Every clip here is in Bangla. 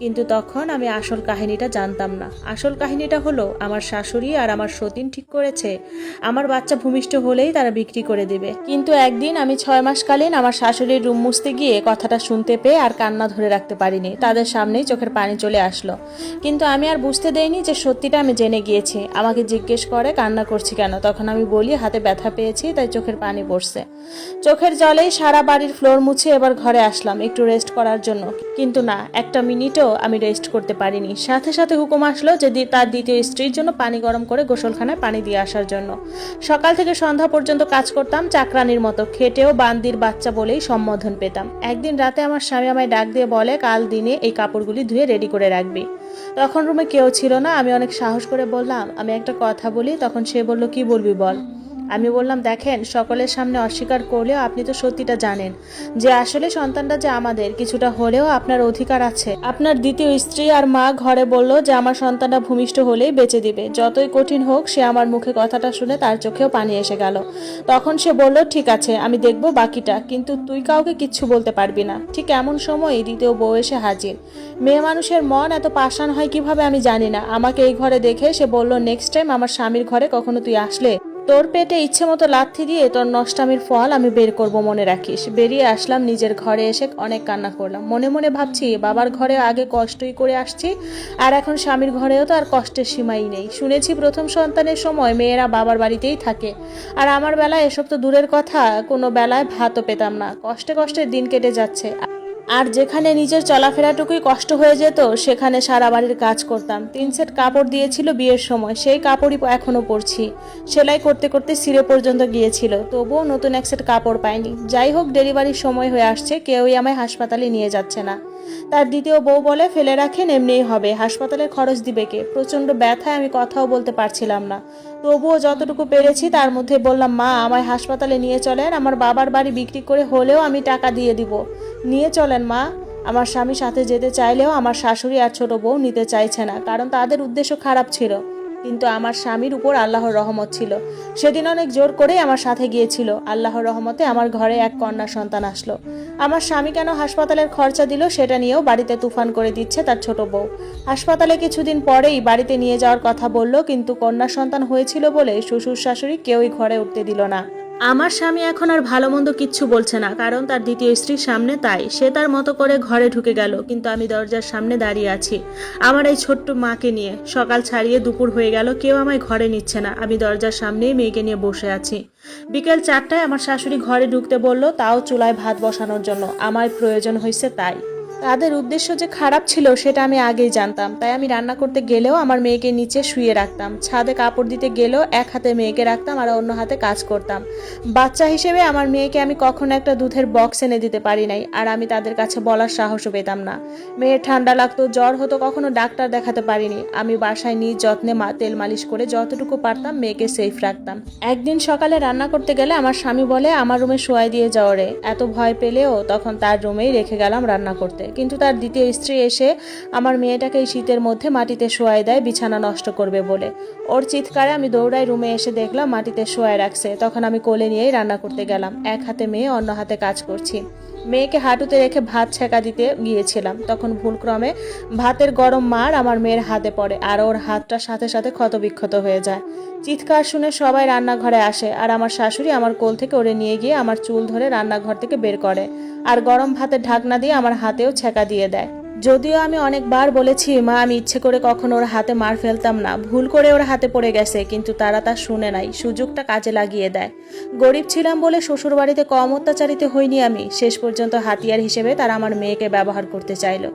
কিন্তু তখন আমি আসল কাহিনীটা জানতাম না। আসল কাহিনীটা হলো, আমার শাশুড়ি আর আমার সতীন ঠিক করেছে, আমার বাচ্চা ভূমিষ্ঠ হলেই তারা বিক্রি করে দেবে। কিন্তু একদিন আমি ছয় মাসকালীন আমার শাশুড়ির রুম মুছতে গিয়ে কথাটা শুনতে পেয়ে আর কান্না ধরে রাখতে পারিনি। তাদের সামনেই চোখের পানি চলে আসলো। কিন্তু আমি আর বুঝতে দেইনি যে সত্যিটা আমি জেনে গিয়েছি। আমাকে জিজ্ঞেস করে, কান্না করছি কেন? তখন আমি বলি, হাতে ব্যথা পেয়েছি, তাই চোখের পানি পড়ছে। চোখের জলেই সারা বাড়ির ফ্লোর মুছে এবার ঘরে আসলাম, একটু রেস্ট করার জন্য। কিন্তু না, একটা মিনিটও আমি রেস্ট করতে পারিনি। সাথে সাথে হুকুম আসলো যে তার দ্বিতীয় স্ত্রীর জন্য পানি গরম করে গোসলখানায় পানি দিয়ে আসার জন্য। সকাল থেকে সন্ধ্যা পর্যন্ত কাজ করতাম, চাকরানির মতো খেটেও বান্দির বাচ্চা বলেই সম্বোধন পেতাম। একদিন রাতে আমার স্বামী আমায় ডাক দিয়ে বলে, কাল দিনে এই কাপড়গুলি ধুয়ে রেডি করে রাখবি। তখন রুমে কেউ ছিল না। আমি অনেক সাহস করে বললাম, আমি একটা কথা বলি। তখন সে বলল, কি বলবি বল? আমি বললাম, দেখেন, সকলের সামনে অস্বীকার করলেও আপনি তো সত্যিটা জানেন যে আসলে সন্তানটা যে আমাদের, কিছুটা হলেও আপনার অধিকার আছে। আপনার দ্বিতীয় স্ত্রী আর মা ঘরে বলল যে, আমার সন্তানটা ভূমিষ্ঠ হলেই বেঁচে দিবে। যতই কঠিন হোক, সে আমার মুখে কথাটা শুনে তার চোখেও পানি এসে গেল। তখন সে বলল, ঠিক আছে, আমি দেখব বাকিটা, কিন্তু তুই কাউকে কিচ্ছু বলতে পারবি না। ঠিক এমন সময় দ্বিতীয় বউ এসে হাজির। মেয়ে মানুষের মন এত পাষাণ হয় কীভাবে আমি জানি না। আমাকে এই ঘরে দেখে সে বলল নেক্সট টাইম আমার স্বামীর ঘরে কখনো তুই আসলে তোর পেটে ইচ্ছে মতো লাথি দিয়ে তোর নষ্টামির ফল আমি বের করব মনে রাখিস। বেরিয়ে আসলাম নিজের ঘরে এসে অনেক কান্না করলাম। মনে মনে ভাবছি, বাবার ঘরে আগে কষ্টই করে আসছি, আর এখন স্বামীর ঘরেও তো আর কষ্টের সীমাই নেই। শুনেছি প্রথম সন্তানের সময় মেয়েরা বাবার বাড়িতেই থাকে। আর আমার বেলায় এসব তো দূরের কথা, কোনো বেলায় ভাতও পেতাম না। কষ্টে কষ্টে দিন কেটে যাচ্ছে। আর যেখানে নিজের চলাফেরাটুকুই কষ্ট হয়ে যেত, সেখানে সারা বাড়ির কাজ করতাম। তিন সেট কাপড় দিয়েছিল বিয়ের সময়, সেই কাপড়ই এখনও পরছি। সেলাই করতে করতে সিরে পর্যন্ত গিয়েছিল, তবুও নতুন এক সেট কাপড় পাইনি। যাই হোক, ডেলিভারির সময় হয়ে আসছে, কেউই আমায় হাসপাতালে নিয়ে যাচ্ছে না। তার দ্বিতীয় বউ বলে ফেলে রাখেন, এমনিই হবে। হাসপাতালের খরচ দিবে কে? প্রচণ্ড ব্যথায় আমি কথাও বলতে পারছিলাম না। তবুও যতটুকু পেরেছি, তার মধ্যে বললাম, মা, আমায় হাসপাতালে নিয়ে চলেন। আমার বাবার বাড়ি বিক্রি করে হলেও আমি টাকা দিয়ে দিব। নিয়ে চলেন, মা। আমার স্বামী সাথে যেতে চাইলেও আমার শাশুড়ি আর ছোট বউ নিতে চাইছে না, কারণ তাদের উদ্দেশ্য খারাপ ছিল। কিন্তু আমার স্বামীর উপর আল্লাহর রহমত ছিল। সেদিন অনেক জোর করে আমার সাথে গিয়েছিল। আল্লাহর রহমতে আমার ঘরে এক কন্যা সন্তান আসলো। আমার স্বামী কেন হাসপাতালের খরচা দিল সেটা নিয়েও বাড়িতে তুফান করে দিচ্ছে তার ছোট বউ। হাসপাতালে কিছুদিন পরেই বাড়িতে নিয়ে যাওয়ার কথা বলল, কিন্তু কন্যা সন্তান হয়েছিল বলে শ্বশুর শাশুড়ি কেউই ঘরে উঠতে দিল না। আমার স্বামী এখন আর ভালো মন্দ কিচ্ছু বলছে না, কারণ তার দ্বিতীয় স্ত্রীর সামনে তাই। সে তার মতো করে ঘরে ঢুকে গেল, কিন্তু আমি দরজার সামনে দাঁড়িয়ে আছি, আমার এই ছোট্ট মাকে নিয়ে। সকাল ছাড়িয়ে দুপুর হয়ে গেল, কেউ আমায় ঘরে নিচ্ছে না, আমি দরজার সামনেই মেয়েকে নিয়ে বসে আছি। বিকেল চারটায় আমার শাশুড়ি ঘরে ঢুকতে বলল, তাও চুলায় ভাত বসানোর জন্য আমার প্রয়োজন হয়েছে তাই। তাদের উদ্দেশ্য যে খারাপ ছিল সেটা আমি আগেই জানতাম। তাই আমি রান্না করতে গেলেও আমার মেয়েকে নিচে শুয়ে রাখতাম। ছাদে কাপড় দিতে গেলেও এক হাতে মেয়েকে রাখতাম আর অন্য হাতে কাজ করতাম। বাচ্চা হিসেবে আমার মেয়েকে আমি কখনো একটা দুধের বক্স এনে দিতে পারি নাই আর আমি তাদের কাছে বলার সাহসও পেতাম না। মেয়ের ঠান্ডা লাগতো, জ্বর হতো, কখনো ডাক্তার দেখাতে পারিনি। আমি বাসায় নিজ যত্নে মা তেল মালিশ করে যতটুকু পারতাম মেয়েকে সেফ রাখতাম। একদিন সকালে রান্না করতে গেলে আমার স্বামী বলে, আমার রুমে শোয়াই দিয়ে যাও রে। এত ভয় পেলেও তখন তার রুমেই রেখে গেলাম রান্না করতে। কিন্তু তার দ্বিতীয় স্ত্রী এসে আমার মেয়েটাকে এই শীতের মধ্যে মাটিতে শোয়াই দেয়, বিছানা নষ্ট করবে বলে। ওর চিৎকারে আমি দৌড়াই রুমে এসে দেখলাম মাটিতে শোয়াই রাখছে। তখন আমি কোলে নিয়েই রান্না করতে গেলাম। এক হাতে মেয়ে, অন্য হাতে কাজ করছি। মেয়েকে হাঁটুতে রেখে ভাত ছেঁকা দিতে গিয়েছিলাম। তখন ভুলক্রমে ভাতের গরম মার আমার মেয়ের হাতে পড়ে আর ওর হাতটা সাথে সাথে ক্ষতবিক্ষত হয়ে যায়। চিৎকার শুনে সবাই রান্নাঘরে আসে আর আমার শাশুড়ি আমার কোল থেকে ওরে নিয়ে গিয়ে আমার চুল ধরে রান্নাঘর থেকে বের করে। আর গরম ভাতের ঢাকনা দিয়ে আমার হাতেও ছেঁকা দিয়ে দেয়। যদিও আমি অনেকবার বলেছি, মা, আমি ইচ্ছে করে কখনো ওর হাতে মার ফেলতাম না। ভুল করে ওর হাতে পড়ে গেছে, কিন্তু তারা তা শুনে নাই। সুযোগটা কাজে লাগিয়ে দেয়। গরিব ছিলাম বলে শ্বশুর বাড়িতে কম অত্যাচারিত হইনি আমি। শেষ পর্যন্ত হাতিয়ার হিসেবে তারা আমার মেয়েকে ব্যবহার করতে চাইলো।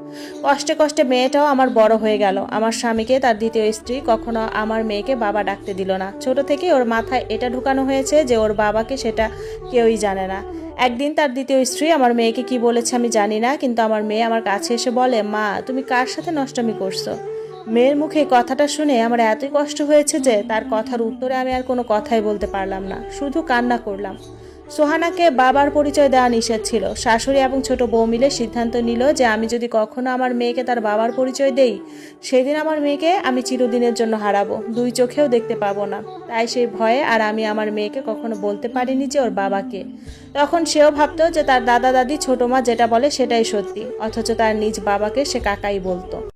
কষ্টে কষ্টে মেয়েটাও আমার বড় হয়ে গেল। আমার স্বামীকে তার দ্বিতীয় স্ত্রী কখনো আমার মেয়েকে বাবা ডাকতে দিল না। ছোট থেকে ওর মাথায় এটা ঢুকানো হয়েছে যে ওর বাবাকে সেটা কেউই জানে না। একদিন তার দ্বিতীয় স্ত্রী আমার মেয়েকে কি বলেছে আমি জানি না, কিন্তু আমার মেয়ে আমার কাছে এসে বলে, মা, তুমি কার সাথে নষ্টমি করছ? মেয়ের মুখে কথাটা শুনে আমার এতই কষ্ট হয়েছে যে তার কথার উত্তরে আমি আর কোনো কথাই বলতে পারলাম না, শুধু কান্না করলাম। সোহানাকে বাবার পরিচয় দেওয়া নিষেধ ছিল। শাশুড়ি এবং ছোট বউ মিলে সিদ্ধান্ত নিল যে আমি যদি কখনো আমার মেয়েকে তার বাবার পরিচয় দেই, সেদিন আমার মেয়েকে আমি চিরদিনের জন্য হারাবো। দুই চোখেও দেখতে পাবো না। তাই সেই ভয়ে আর আমি আমার মেয়েকে কখনো বলতে পারিনি যে ওর বাবাকে। তখন সেও ভাবতো যে তার দাদা দাদি ছোট মা যেটা বলে সেটাই সত্যি, অথচ তার নিজ বাবাকে সে কাকাই বলতো।